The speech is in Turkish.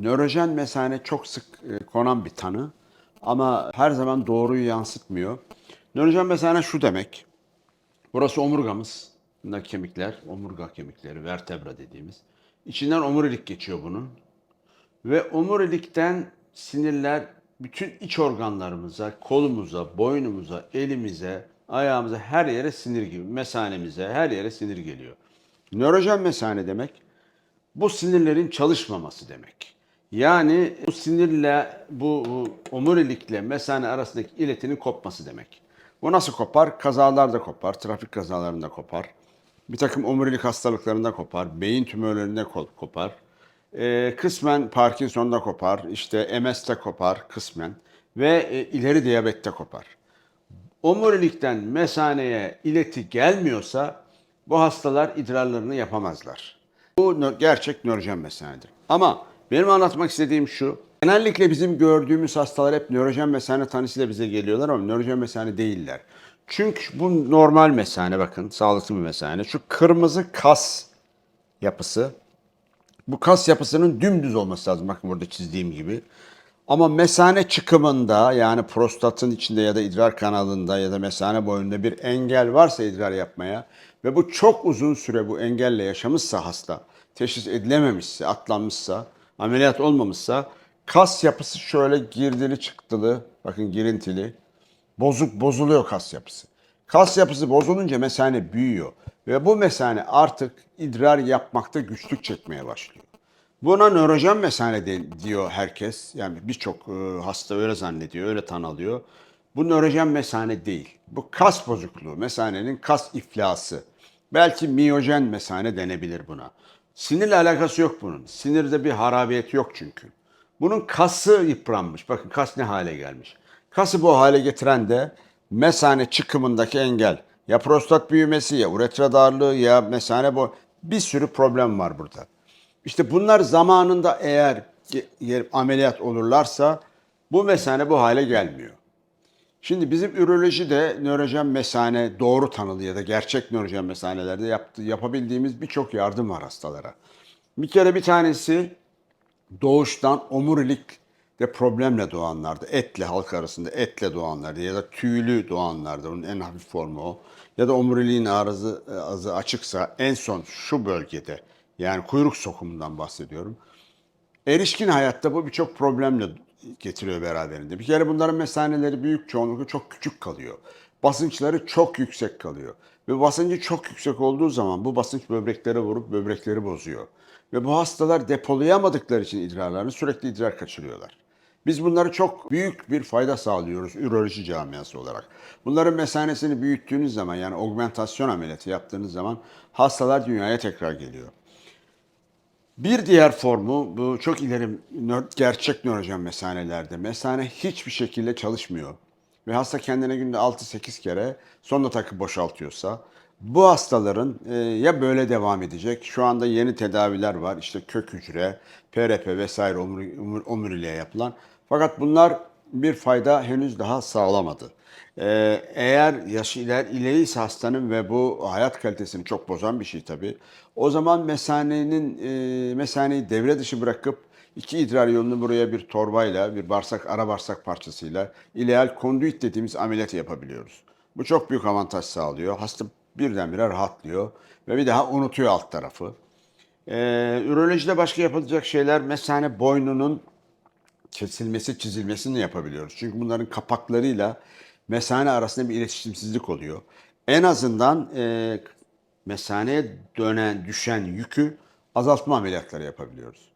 Nörojen mesane çok sık e, konan bir tanı ama her zaman doğruyu yansıtmıyor. Nörojen mesane şu demek. Burası omurgamız. Bunda kemikler, omurga kemikleri, vertebra dediğimiz. İçinden omurilik geçiyor bunun. Ve omurilikten sinirler bütün iç organlarımıza, kolumuza, boynumuza, elimize, ayağımıza her yere sinir gibi, mesanemize her yere sinir geliyor. Nörojen mesane demek bu sinirlerin çalışmaması demek. Yani bu sinirle bu omurilikle mesane arasındaki iletinin kopması demek. Bu nasıl kopar? Kazalarda kopar, trafik kazalarında kopar. Bir takım omurilik hastalıklarında kopar, beyin tümörlerinde ko- kopar. Ee, kısmen Parkinson'da kopar, işte MS'te kopar kısmen ve e, ileri diyabette kopar omurilikten mesaneye ileti gelmiyorsa bu hastalar idrarlarını yapamazlar. Bu gerçek nörojen mesanedir. Ama benim anlatmak istediğim şu. Genellikle bizim gördüğümüz hastalar hep nörojen mesane tanısıyla bize geliyorlar ama nörojen mesane değiller. Çünkü bu normal mesane bakın sağlıklı bir mesane. Şu kırmızı kas yapısı bu kas yapısının dümdüz olması lazım. Bakın burada çizdiğim gibi. Ama mesane çıkımında yani prostatın içinde ya da idrar kanalında ya da mesane boyunda bir engel varsa idrar yapmaya ve bu çok uzun süre bu engelle yaşamışsa hasta, teşhis edilememişse, atlanmışsa, ameliyat olmamışsa kas yapısı şöyle girdili çıktılı, bakın girintili, bozuk bozuluyor kas yapısı. Kas yapısı bozulunca mesane büyüyor ve bu mesane artık idrar yapmakta güçlük çekmeye başlıyor. Buna nörojen mesane de- diyor herkes. Yani birçok e, hasta öyle zannediyor, öyle tanılıyor. Bu nörojen mesane değil. Bu kas bozukluğu, mesanenin kas iflası. Belki miyojen mesane denebilir buna. Sinirle alakası yok bunun. Sinirde bir harabiyet yok çünkü. Bunun kası yıpranmış. Bakın kas ne hale gelmiş. Kası bu hale getiren de mesane çıkımındaki engel. Ya prostat büyümesi ya uretra darlığı ya mesane bu. Bir sürü problem var burada. İşte bunlar zamanında eğer ameliyat olurlarsa bu mesane bu hale gelmiyor. Şimdi bizim ürolojide nörojen mesane doğru tanılı ya da gerçek nörojen mesanelerde yaptı, yapabildiğimiz birçok yardım var hastalara. Bir kere bir tanesi doğuştan omurilikte problemle doğanlarda, etle halk arasında etle doğanlarda ya da tüylü doğanlarda onun en hafif formu o. Ya da omuriliğin arızı, ağzı açıksa en son şu bölgede yani kuyruk sokumundan bahsediyorum. Erişkin hayatta bu birçok problemle getiriyor beraberinde. Bir kere bunların mesaneleri büyük çoğunlukla çok küçük kalıyor. Basınçları çok yüksek kalıyor. Ve basıncı çok yüksek olduğu zaman bu basınç böbreklere vurup böbrekleri bozuyor. Ve bu hastalar depolayamadıkları için idrarlarını sürekli idrar kaçırıyorlar. Biz bunları çok büyük bir fayda sağlıyoruz üroloji camiası olarak. Bunların mesanesini büyüttüğünüz zaman yani augmentasyon ameliyatı yaptığınız zaman hastalar dünyaya tekrar geliyor. Bir diğer formu bu çok ileri gerçek nörojen mesanelerde. Mesane hiçbir şekilde çalışmıyor. Ve hasta kendine günde 6-8 kere sonda takı boşaltıyorsa bu hastaların e, ya böyle devam edecek. Şu anda yeni tedaviler var. İşte kök hücre, PRP vesaire omur- omuriliğe yapılan. Fakat bunlar bir fayda henüz daha sağlamadı. Ee, eğer yaşı iler ileriyse hastanın ve bu hayat kalitesini çok bozan bir şey tabii. O zaman mesanenin e, mesaneyi devre dışı bırakıp iki idrar yolunu buraya bir torbayla, bir bağırsak ara bağırsak parçasıyla ileal kondüit dediğimiz ameliyatı yapabiliyoruz. Bu çok büyük avantaj sağlıyor. Hasta birdenbire rahatlıyor ve bir daha unutuyor alt tarafı. Ee, ürolojide başka yapılacak şeyler mesane boynunun kesilmesi, çizilmesini yapabiliyoruz. Çünkü bunların kapaklarıyla mesane arasında bir iletişimsizlik oluyor. En azından e, mesaneye dönen, düşen yükü azaltma ameliyatları yapabiliyoruz.